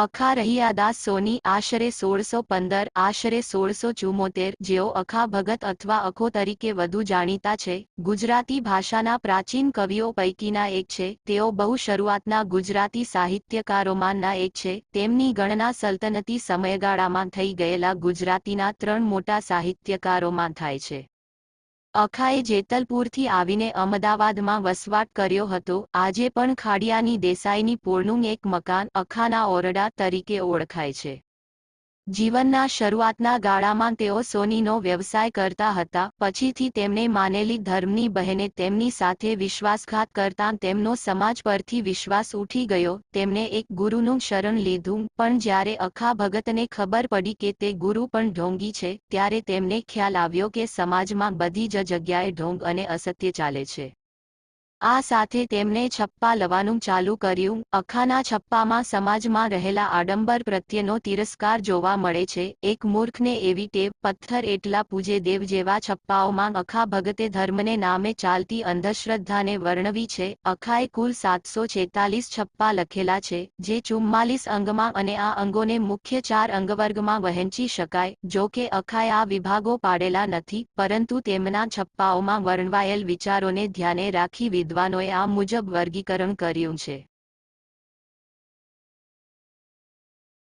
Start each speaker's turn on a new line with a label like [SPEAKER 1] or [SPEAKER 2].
[SPEAKER 1] અખા રહિયાદાસ સોની આશરે સોળસો પંદર આશરે સોળસો ચુમોતેર જેઓ અખા ભગત અથવા અખો તરીકે વધુ જાણીતા છે ગુજરાતી ભાષાના પ્રાચીન કવિઓ પૈકીના એક છે તેઓ બહુ શરૂઆતના ગુજરાતી સાહિત્યકારોમાંના એક છે તેમની ગણના સલ્તનતી સમયગાળામાં થઈ ગયેલા ગુજરાતીના ત્રણ મોટા સાહિત્યકારોમાં થાય છે અખાએ જેતલપુરથી આવીને અમદાવાદમાં વસવાટ કર્યો હતો આજે પણ ખાડિયાની દેસાઈની પોળનું એક મકાન અખાના ઓરડા તરીકે ઓળખાય છે જીવનના શરૂઆતના ગાળામાં તેઓ સોનીનો વ્યવસાય કરતા હતા પછીથી તેમણે માનેલી ધર્મની બહેને તેમની સાથે વિશ્વાસઘાત કરતા તેમનો સમાજ પરથી વિશ્વાસ ઉઠી ગયો તેમણે એક ગુરુનું શરણ લીધું પણ જ્યારે અખા ભગતને ખબર પડી કે તે ગુરુ પણ ઢોંગી છે ત્યારે તેમને ખ્યાલ આવ્યો કે સમાજમાં બધી જ જગ્યાએ ઢોંગ અને અસત્ય ચાલે છે આ સાથે તેમણે છપ્પા લવાનું ચાલુ કર્યું અખાના છપ્પામાં સમાજમાં રહેલા આડંબર પ્રત્યેનો તિરસ્કાર જોવા મળે છે એક મૂર્ખને એવી ટેપ પથ્થર એટલા પૂજે દેવ જેવા છપ્પાઓમાં અખા ભગતે ધર્મને નામે ચાલતી અંધશ્રદ્ધાને વર્ણવી છે અખાએ કુલ સાતસો છેતાલીસ છપ્પા લખેલા છે જે ચુમ્માલીસ અંગમાં અને આ અંગોને મુખ્ય ચાર અંગવર્ગમાં વહેંચી શકાય જો કે અખાએ આ વિભાગો પાડેલા નથી પરંતુ તેમના છપ્પાઓમાં વર્ણવાયેલ વિચારોને ધ્યાને રાખી વિદ્વાનોએ આ મુજબ વર્ગીકરણ કર્યું છે